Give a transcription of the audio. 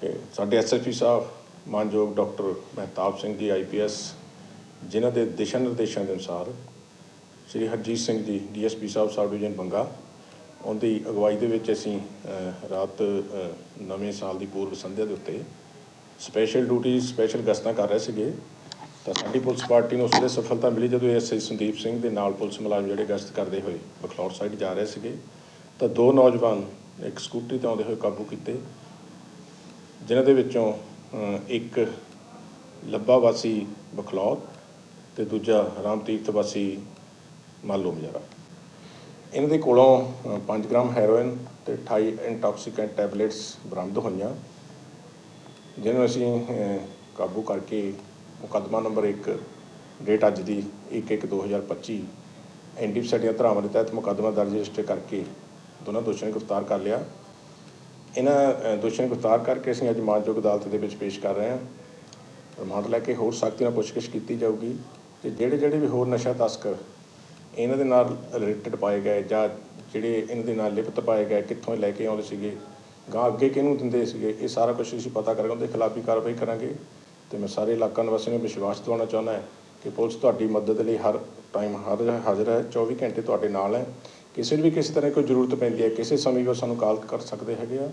ਕਿ ਸਾਡੇ ਐਸਐਸਪੀ ਸਾਹਿਬ, ਮਾਨਯੋਗ ਡਾਕਟਰ ਮਹਿਤਾਬ ਸਿੰਘ ਜੀ ਆਈਪੀਐਸ ਜਿਨ੍ਹਾਂ ਦੇ ਦਿਸ਼ਾ ਨਿਰਦੇਸ਼ਾਂ ਦੇ ਅਨੁਸਾਰ Shri Harjit Singh ji DSP sahib, sub division Banga, ਉਹਦੀ ਅਗਵਾਈ ਦੇ ਵਿੱਚ ਅਸੀਂ ਰਾਤ ਨਵੇਂ ਸਾਲ ਦੀ ਪੂਰਵ ਸੰਧਿਆ ਦੇ ਉੱਤੇ ਸਪੈਸ਼ਲ ਡਿਊਟੀ ਸਪੈਸ਼ਲ ਗਸ਼ਤਾਂ ਕਰ ਰਹੇ ਸੀਗੇ। ਤਾਂ ਸਾਡੀ ਪੁਲਿਸ ਪਾਰਟੀ ਨੂੰ ਉਸ ਸਫਲਤਾ ਮਿਲੀ ਜਦੋਂ ਐਸਆਈ ਸੰਦੀਪ ਸਿੰਘ ਦੇ ਨਾਲ ਪੁਲਿਸ ਮੁਲਾਜ਼ਮ ਜਿਹੜੇ ਗਸ਼ਤ ਕਰਦੇ ਹੋਏ ਬਖਲੌਰ ਸਾਈਡ ਜਾ ਰਹੇ ਸੀਗੇ। ਤਾਂ ਦੋ ਨੌਜਵਾਨ ਇੱਕ ਸਕੂਟਰੀ ਤੇ ਆਉਂਦੇ ਹੋਏ ਕਾਬੂ ਕੀਤੇ। ਜਿਨ੍ਹਾਂ ਦੇ ਵਿੱਚੋਂ ਇੱਕ ਲੱਭਾ ਵਾਸੀ ਬਖਲੌਰ ਤੇ ਦੂਜਾ ਰਾਮ ਤੀਰਥ ਵਾਸੀ ਮਾਲੋ ਮਜਰਾ। ਇਹਨਾਂ ਦੇ ਕੋਲੋਂ ਅ, 5 ਗ੍ਰਾਮ ਹੈਰੋਇਨ ਤੇ 28 ਇੰਟੌਕਸੀਕੈਂਟ ਟੈਬਲੇਟਸ ਬਰਾਮਦ ਹੋਈਆਂ ਜਿਹਨੂੰ ਅਸੀਂ ਕਾਬੂ ਕਰਕੇ ਮੁਕੱਦਮਾ ਨੰਬਰ 1 ਡੇਟ ਅੱਜ ਦੀ 1/1/2025 ਐਨਡੀਪੀ ਸਾਡੀਆਂ ਧਾਰਾਵਾਂ ਦੇ ਤਹਿਤ ਮੁਕੱਦਮਾ ਦਰਜ ਰਜਿਸਟਰ ਕਰਕੇ ਦੋਨਾਂ ਦੋਸ਼ੀਆਂ ਨੂੰ ਗ੍ਰਿਫਤਾਰ ਕਰ ਲਿਆ। ਇਹਨਾਂ ਦੋਸ਼ੀਆਂ ਨੂੰ ਗ੍ਰਿਫਤਾਰ ਕਰਕੇ ਅਸੀਂ ਅੱਜ ਮਾਨਯੋਗ ਅਦਾਲਤ ਦੇ ਵਿੱਚ ਪੇਸ਼ ਕਰ ਰਹੇ ਹਾਂ। ਰਿਮਾਂਡ ਲੈ ਕੇ ਹੋਰ ਸਖਤੀ ਨਾਲ ਪੁੱਛਗਿੱਛ ਕੀਤੀ ਜਾਊਗੀ ਤੇ ਜਿਹੜੇ ਜਿਹੜੇ ਵੀ ਹੋਰ ਨਸ਼ਾ ਤਸਕਰ ਇਹਨਾਂ ਦੇ ਨਾਲ ਰਿਲੇਟਡ ਪਾਏ ਗਏ ਜਾਂ ਜਿਹੜੇ ਇਹਨਾਂ ਦੇ ਨਾਲ ਲਿਪਤ ਪਾਏ ਗਏ, ਕਿੱਥੋਂ ਲੈ ਕੇ ਆਉਂਦੇ ਸੀਗੇ ਗਾਂ ਅੱਗੇ ਕਿਹਨੂੰ ਦਿੰਦੇ ਸੀਗੇ, ਇਹ ਸਾਰਾ ਕੁਝ ਅਸੀਂ ਪਤਾ ਕਰਾਂਗੇ, ਉਹਦੇ ਖਿਲਾਫ ਵੀ ਕਾਰਵਾਈ ਕਰਾਂਗੇ। ਤੇ ਮੈਂ ਸਾਰੇ ਇਲਾਕਾ ਨਿਵਾਸੀਆਂ ਨੂੰ ਵਿਸ਼ਵਾਸ ਦਿਵਾਉਣਾ ਚਾਹੁੰਦਾ ਹਾਂ ਕਿ ਪੁਲਿਸ ਤੁਹਾਡੀ ਮਦਦ ਲਈ ਹਰ ਟਾਈਮ ਹਰ ਹਾਜ਼ਰ ਹੈ 24 ਘੰਟੇ ਤੁਹਾਡੇ ਨਾਲ ਹੈ। ਕਿਸੇ ਨੂੰ ਵੀ ਕਿਸੇ ਤਰ੍ਹਾਂ ਕੋਈ ਜ਼ਰੂਰਤ ਪੈਂਦੀ ਹੈ, ਕਿਸੇ ਸਮੇਂ ਵੀ ਉਹ ਸਾਨੂੰ ਕਾਲ ਕਰ ਸਕਦੇ ਹੈਗੇ ਆ।